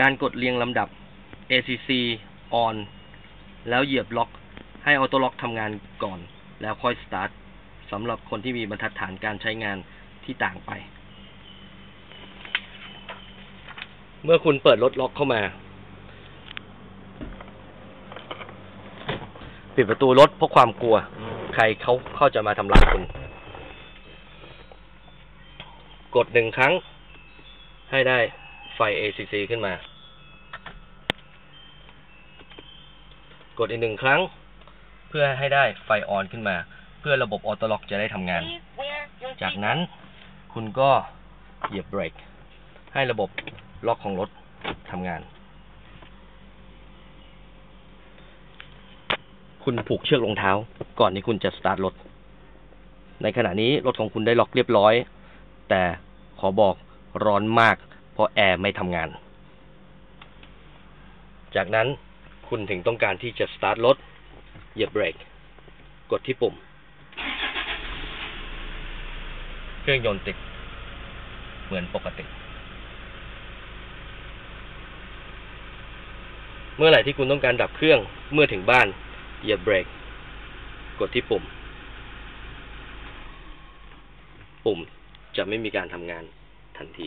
การกดเรียงลำดับ ACC on แล้วเหยียบล็อก ให้ออโต้ล็อกทำงานก่อน แล้วค่อย start สำหรับคนที่มีบรรทัดฐานการใช้งานที่ต่างไป เมื่อคุณเปิดรถล็อกเข้ามา ปิดประตูรถเพราะความกลัว ใครเขาเข้าจะมาทำร้ายคุณ กดหนึ่งครั้งให้ได้ ฟ ACC ขึ้นมา กดอีกหนึ่งครั้ง เพื่อให้ได้ไฟออนขึ้นมา เพื่อระบบออโต้ล็อกจะได้ทำงาน จากนั้นคุณก็เหยียบเบรกให้ระบบล็อกของรถทำงาน คุณผูกเชือกรองเท้า ก่อนที่คุณจะสตาร์ทรถ ในขณะนี้รถของคุณได้ล็อกเรียบร้อย แต่ขอบอกร้อนมาก ราะแอร์ไม่ทำงาน จากนั้นคุณถึงต้องการที่จะสตาร์ทรถ เหยียบเบรก กดที่ปุ่ม เครื่องยนต์ติด เหมือนปกติ เมื่อไหร่ที่คุณต้องการดับเครื่องเมื่อถึงบ้าน เหยียบเบรก กดที่ปุ่ม ปุ่มจะไม่มีการทำงานทันที